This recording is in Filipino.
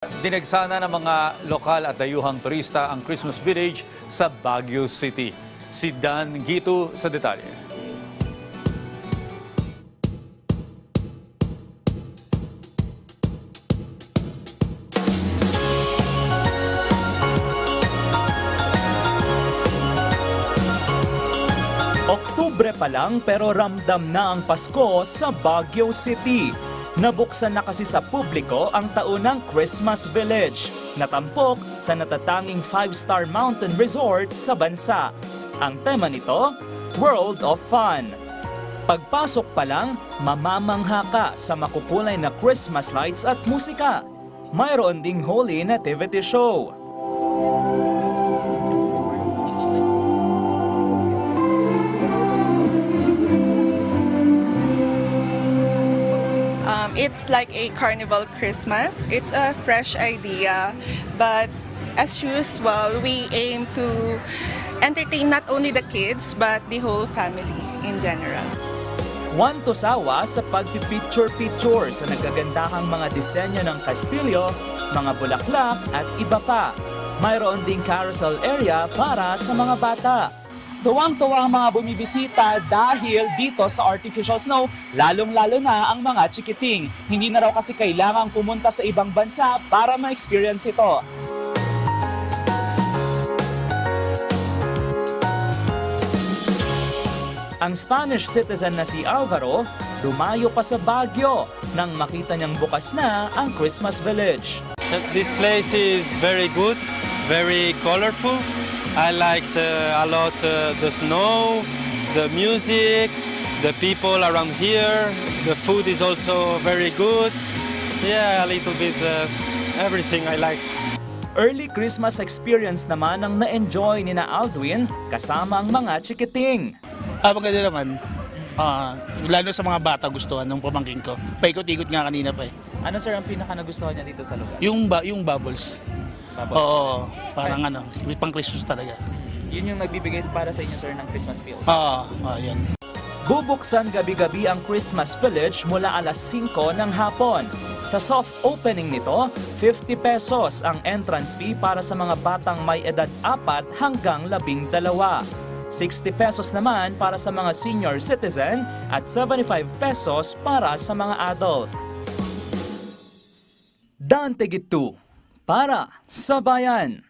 Dinagsana ng mga lokal at dayuhang turista ang Christmas Village sa Baguio City. Si Dan Gito sa detalye. Oktubre pa lang pero ramdam na ang Pasko sa Baguio City. Nabuksan na kasi sa publiko ang taunang Christmas Village, natampok sa natatanging 5-star mountain resort sa bansa. Ang tema nito, World of Fun. Pagpasok pa lang, mamamangha ka sa makukulay na Christmas lights at musika. Mayroon ding Holy Nativity Show. It's like a carnival Christmas. It's a fresh idea, but as usual, we aim to entertain not only the kids but the whole family in general. Juan Tosawa sa pagpipicture-picture sa nagagandahang mga disenyo ng kastilyo, mga bulaklak at iba pa. Mayroon ding carousel area para sa mga bata. Tuwang-tuwa ang mga bumibisita dahil dito sa artificial snow, lalong-lalo na ang mga chikiting. Hindi na raw kasi kailangang pumunta sa ibang bansa para ma-experience ito. Ang Spanish citizen na si Alvaro, dumayo pa sa Baguio nang makita niyang bukas na ang Christmas Village. This place is very good, very colorful. I liked uh, a lot uh, the snow, the music, the people around here. The food is also very good. Yeah, a little bit uh, everything I liked. Early Christmas experience naman ang na-enjoy ni na Aldwin kasama ang mga chikiting. Ah, maganda naman. Ah, lalo sa mga bata gustuhan ng pamangkin ko. Paikot-ikot nga kanina pa eh. Ano sir ang pinaka nagustuhan niya dito sa lugar? Yung ba, yung bubbles. Oo, parang ano, pang Christmas talaga. Yun yung nagbibigay para sa inyo sir ng Christmas feel. Ah, ah, yan. Bubuksan gabi-gabi ang Christmas Village mula alas 5 ng hapon. Sa soft opening nito, 50 pesos ang entrance fee para sa mga batang may edad 4 hanggang 12. 60 pesos naman para sa mga senior citizen at 75 pesos para sa mga adult. Dante Gitu para sa Bayan.